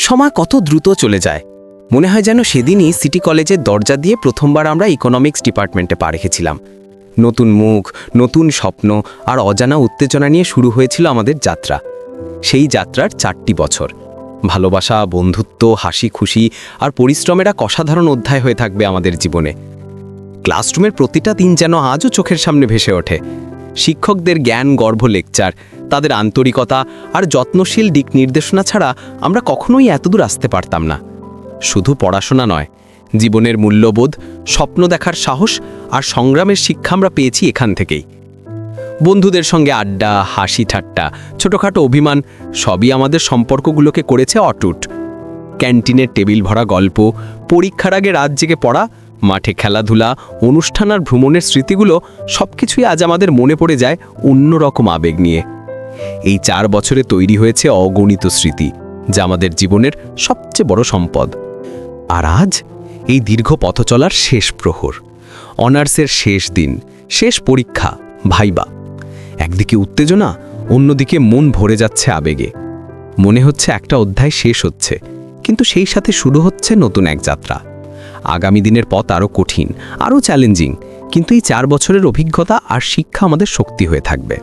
সময় কত দ্রুত চলে যায়। মনে হয় যেন সেদিনই সিটি কলেজের দরজা দিয়ে প্রথমবার আমরা ইকোনমিক্স ডিপার্টমেন্টে পা রেখেছিলাম। নতুন মুখ, নতুন স্বপ্ন আর অজানা উত্তেজনা নিয়ে শুরু হয়েছিল আমাদের যাত্রা। সেই যাত্রার চারটি বছর। ভালোবাসা, বন্ধুত্ব হাসি খুশি আর পরিশ্রমের এক অসাধারণ অধ্যায় হয়ে থাকবে আমাদের জীবনে। ক্লাসরুমের প্রতিটা দিন যেন আজও চোখের সামনে ভেসে ওঠে। শিক্ষকদের জ্ঞান, গর্ভ লেকচার তাদের আন্তরিকতা আর যত্নশীল দিক নির্দেশনা ছাড়া আমরা কখনোই এতদূর আসতে পারতাম না। শুধু পড়াশোনা নয়, জীবনের মূল্যবোধ, স্বপ্ন দেখার সাহস আর সংগ্রামের শিক্ষা আমরা পেয়েছি এখান থেকেই। বন্ধুদের সঙ্গে আড্ডা, হাসি ঠাট্টা, ছোটোখাটো অভিমান সবই আমাদের সম্পর্কগুলোকে করেছে অটুট। ক্যান্টিনের টেবিল ভরা গল্প, পরীক্ষার আগে রাত জেগে পড়া, মাঠে খেলাধুলা, অনুষ্ঠান আর ভ্রমণের স্মৃতিগুলো সবকিছুই আজ আমাদের মনে পড়ে যায় অন্যরকম আবেগ নিয়ে। এই চার বছরে তৈরি হয়েছে অগণিত স্মৃতি, যা আমাদের জীবনের সবচেয়ে বড় সম্পদ। আর আজ এই দীর্ঘ পথ চলার শেষ প্রহর, অনার্সের শেষ দিন, শেষ পরীক্ষা, ভাইবা। একদিকে উত্তেজনা, অন্যদিকে মন ভরে যাচ্ছে আবেগে। মনে হচ্ছে একটা অধ্যায় শেষ হচ্ছে। কিন্তু সেই সাথে শুরু হচ্ছে নতুন এক যাত্রা। আগামী দিনের পথ আরও কঠিন, আরও চ্যালেঞ্জিং, কিন্তু এই চার বছরের অভিজ্ঞতা আর শিক্ষা আমাদের শক্তি হয়ে থাকবে।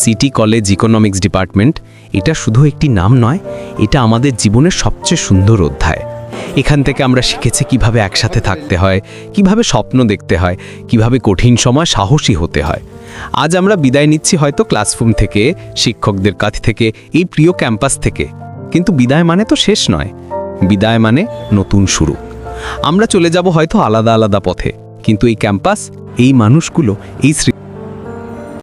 সিটি কলেজ ইকোনমিক্স ডিপার্টমেন্ট, এটা শুধু একটি নাম নয়, এটা আমাদের জীবনের সবচেয়ে সুন্দর অধ্যায়। এখান থেকে আমরা শিখেছি কীভাবে একসাথে থাকতে হয়, কীভাবে স্বপ্ন দেখতে হয়, কীভাবে কঠিন সময় সাহসী হতে হয়। আজ আমরা বিদায় নিচ্ছি হয়তো ক্লাসরুম থেকে, শিক্ষকদের কাছ থেকে, এই প্রিয় ক্যাম্পাস থেকে। কিন্তু বিদায় মানে তো শেষ নয়। বিদায় মানে নতুন শুরু। আমরা চলে যাব হয়তো আলাদা আলাদা পথে। কিন্তু এই ক্যাম্পাস, এই মানুষগুলো, এই